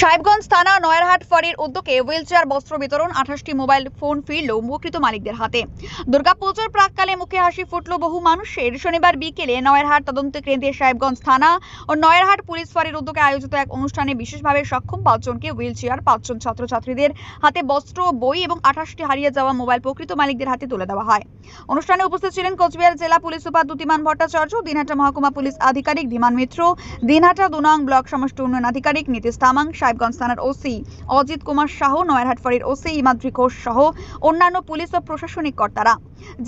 সাহেবগঞ্জ থানা নয়ারহাট ফরির উদ্যোগে হুইলচেয়ার, বস্ত্র বিতরণ, আঠাশটি মোবাইল ফোন ফিরল উপকৃত মালিকদের হাতে। দুর্গাপুজোর প্রাককালে মুখে হাসি ফুটল বহু মানুষের। শনিবার বিকেলে নয়ারহাট তদন্ত কেন্দ্রে সাহেবগঞ্জ থানা ও নয়ারহাট পুলিশ ফাঁড়ির উদ্যোগে আয়োজিত এক অনুষ্ঠানে বিশেষভাবে সক্ষম পাঁচজনকে হুইলচেয়ার পাঁচজন ছাত্রছাত্রীদের হাতে বস্ত্র, বই এবং আঠাশটি হারিয়ে যাওয়া মোবাইল প্রকৃত মালিকদের হাতে তুলে দেওয়া হয়। অনুষ্ঠানে উপস্থিত ছিলেন কোচবিহার জেলা পুলিশ সুপার দুতিমান ভট্টাচার্য, দিনহাটা মহকুমা পুলিশ আধিকারিক ধীমান মিত্র, দিনহাটা দুনং ব্লক সমষ্টি উন্নয়ন আধিকারিক নীতিশ তামাং সাহেবগঞ্জ থানার ওসি অজিত কুমার শাহ নয়ারহাট ফাঁড়ির ওসি ইমাদ্রি ঘোষ সহ অন্যান্য পুলিশ ও প্রশাসনিক কর্তারা।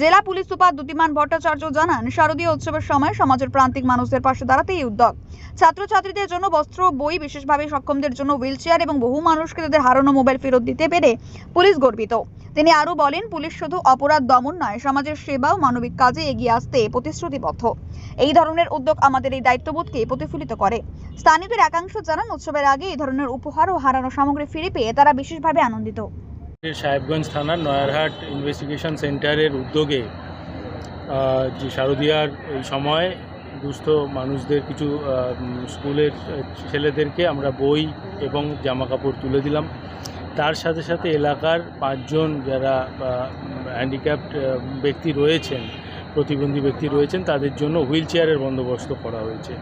জেলা পুলিশ সুপার দুতিমান ভট্টাচার্য জানান, শারদীয় উৎসবের সময় সমাজের প্রান্তিক মানুষদের পাশে দাঁড়াতে এই উদ্যোগ। ছাত্রছাত্রীদের জন্য বস্ত্র, বই, বিশেষভাবে সক্ষমদের জন্য হুইলচেয়ার এবং বহু মানুষকে তাদের হারানো মোবাইল ফেরত দিতে পেরে পুলিশ গর্বিত। তিনি আরও বলেন, পুলিশ শুধু অপরাধ দমন নয়, সমাজের সেবা ও মানবিক কাজে এগিয়ে আসতে প্রতিশ্রুতিবদ্ধ। এই ধরনের উদ্যোগ আমাদের এই দায়িত্ববোধকে প্রতিফলিত করে। স্থানীয়দের একাংশ জানান, উৎসবের আগে এই ধরনের উপহার ও হারানো সামগ্রী ফিরে পেয়ে তারা বিশেষভাবে আনন্দিত। সাহেবগঞ্জ থানার নয়ারহাট ইনভেস্টিগেশন সেন্টারের উদ্যোগে যে শারদীয়ার এই সময় দুস্থ মানুষদের কিছু স্কুলের ছেলেদেরকে আমরা বই এবং জামা কাপড় তুলে দিলাম। তার সাথে সাথে এলাকার পাঁচজন যারা হ্যান্ডিক্যাপ্ট ব্যক্তি রয়েছেন, প্রতিবন্ধী ব্যক্তি রয়েছেন, তাদের জন্য হুইল চেয়ারের বন্দোবস্ত করা হয়েছে।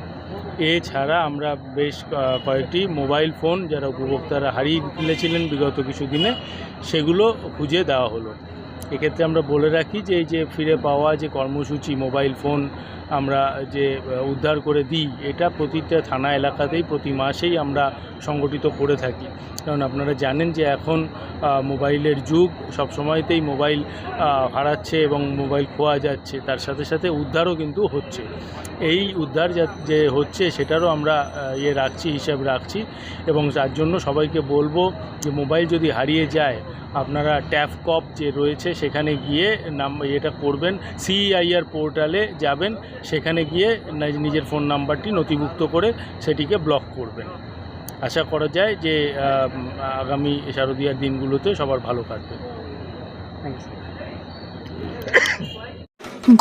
এছাড়া আমরা বেশ কয়েকটি মোবাইল ফোন যারা উপভোক্তারা হারিয়ে ফেলেছিলেন বিগত কিছু দিনে, সেগুলো খুঁজে দেওয়া হলো। এক্ষেত্রে আমরা বলে রাখি যে, এই যে ফিরে পাওয়া যে কর্মসূচি, মোবাইল ফোন আমরা যে উদ্ধার করে দিই, এটা প্রতিটা থানা এলাকাতেই প্রতি মাসেই আমরা সংগঠিত করে থাকি। কারণ আপনারা জানেন যে এখন মোবাইলের যুগ, সব সময়তেই মোবাইল হারাচ্ছে এবং মোবাইল খোয়া যাচ্ছে। তার সাথে সাথে উদ্ধারও কিন্তু হচ্ছে। এই উদ্ধার যে হচ্ছে, সেটারও আমরা ইয়ে রাখছি, হিসাব রাখছি এবং তার জন্য সবাইকে বলব যে, মোবাইল যদি হারিয়ে যায়, আপনারা ট্যাপ কপ যে রয়েছে, সেখানে গিয়ে নাম এটা করবেন সিআইআর পোর্টালে যাবেন সেখানে গিয়ে নিজের ফোন নাম্বারটি নথিভুক্ত করে সেটিকে ব্লক করবেন। আশা করা যায় যে আগামী শারদীয়ার দিনগুলোতে সবার ভালো কাটবে।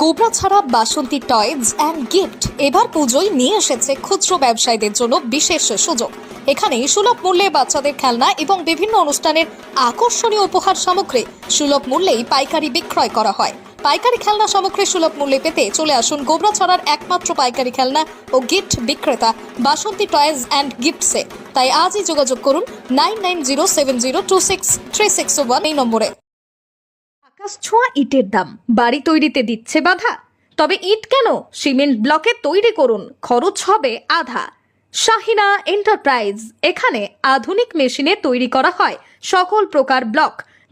গোবরা ছাড়া বাসন্তী টয়েজ অ্যান্ড গিফট এবার পুজোয় নিয়ে এসেছে খুচরো ব্যবসায়ীদের জন্য বিশেষ সুযোগ। এখানে সুলভ মূল্যে বাচ্চাদের খেলনা এবং বিভিন্ন অনুষ্ঠানের আকর্ষণীয় উপহার সামগ্রী সুলভ মূল্যেই পাইকারি বিক্রয় করা হয়। পাইকারি খেলনা সামগ্রী সুলভ মূল্যে পেতে চলে আসুন গোবরা ছড়ার একমাত্র পাইকারি খেলনা ও গিফট বিক্রেতা বাসন্তী টয়েজ অ্যান্ড গিফটসে। তাই আজই যোগাযোগ করুন nine nine zero seven zero two six three six one এই নম্বরে। আকাশ ছোঁয়া ইটের দাম। বাড়ি তৈরিতে দিচ্ছে বাধা। তবে ইট কেন? সিমেন্ট ব্লকে তৈরি করুন। খরচ হবে আধা। শাহিনা এন্টারপ্রাইজ। এখানে আধুনিক মেশিনে তৈরি করা হয়। সকল প্রকার ব্লক।